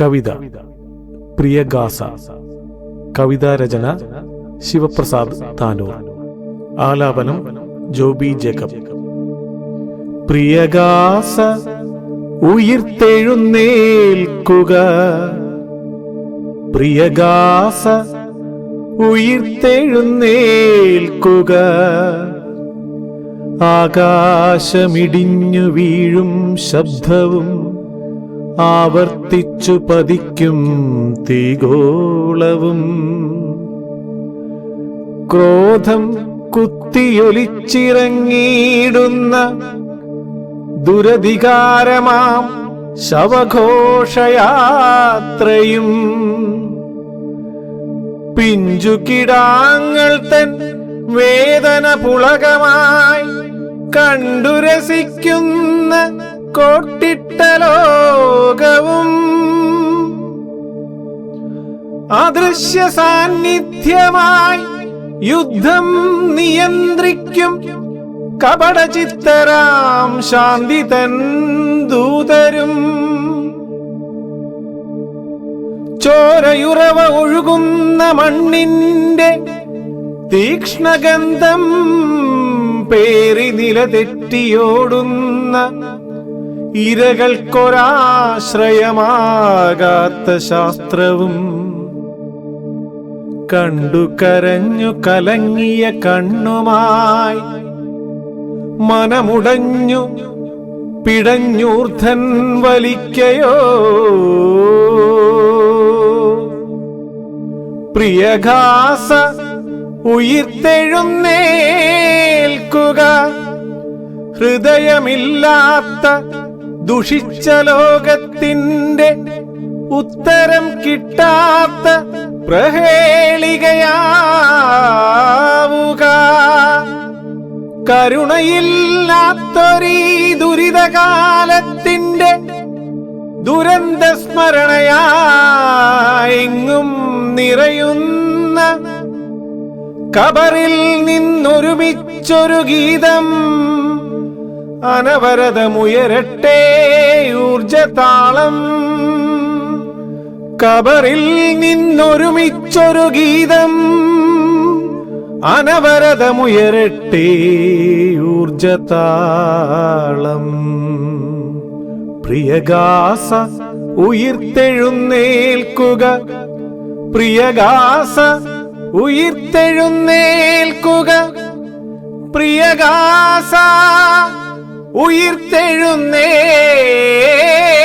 കവിത. പ്രിയഗാസ കവിതാരചന ശിവപ്രസാദ് താനൂർ. ആലാപനം ജോബി ജേക്കബ്. പ്രിയഗാസ ഉയർത്തെഴുന്നേൽക്കുക. പ്രിയഗാസ ഉയർത്തെഴുന്നേൽക്കുക. ആകാശമിടിഞ്ഞു വീഴും ശബ്ദവും ആവർത്തിച്ചു പതിക്കും തീഗോളവും ക്രോധം കുത്തിയൊലിച്ചിറങ്ങിയിടുന്ന ദുരധികാരമാം ശവഘോഷയാത്രയും. പിഞ്ചുകിടാങ്ങൾ തൻ വേദന പുളകമായി കണ്ടുരസിക്കുന്ന കോട്ടിട്ട ലോകവും. അദൃശ്യ സാന്നിധ്യമായി യുദ്ധം നിയന്ത്രിക്കും. കപടചിത്തരാം ശാന്തി തൻ ദൂതരും. ചോരയുറവ ഒഴുകുന്ന മണ്ണിന്റെ തീക്ഷ്ണഗന്ധം പേറി നിലതെറ്റിയോടുന്ന ഇരകൾക്കൊരാശ്രയമാകാത്ത ശാസ്ത്രവും കണ്ടു കരഞ്ഞു കലങ്ങിയ കണ്ണുമായി മനമുടഞ്ഞു പിടഞ്ഞൂർധൻ വലിക്കയോ? പ്രിയഘാസ ഉയിർത്തെഴുന്നേൽക്കുക. ഹൃദയമില്ലാത്ത ദുഷിച്ച ലോകത്തിന്റെ ഉത്തരം കിട്ടാത്ത പ്രഹേളികയാവുക. കരുണയില്ലാത്തൊരീ ദുരിതകാലത്തിന്റെ ദുരന്ത സ്മരണയായെങ്ങും നിറയുന്ന കബറിൽ നിന്നൊരുമിച്ചൊരു ഗീതം അനവരതമുയരട്ടെ ഊർജതാളം. കബറിൽ നിന്നൊരുമിച്ചൊരു ഗീതം. അനവരതമുയരട്ടെ ഊർജതാളം. പ്രിയഗാസ ഉയിർത്തെഴുന്നേൽക്കുക. പ്രിയഗാസ ഉയിർത്തെഴുന്നേൽക്കുക. പ്രിയഗാസ ഉയിർത്തെഴുന്നേൽക്കുക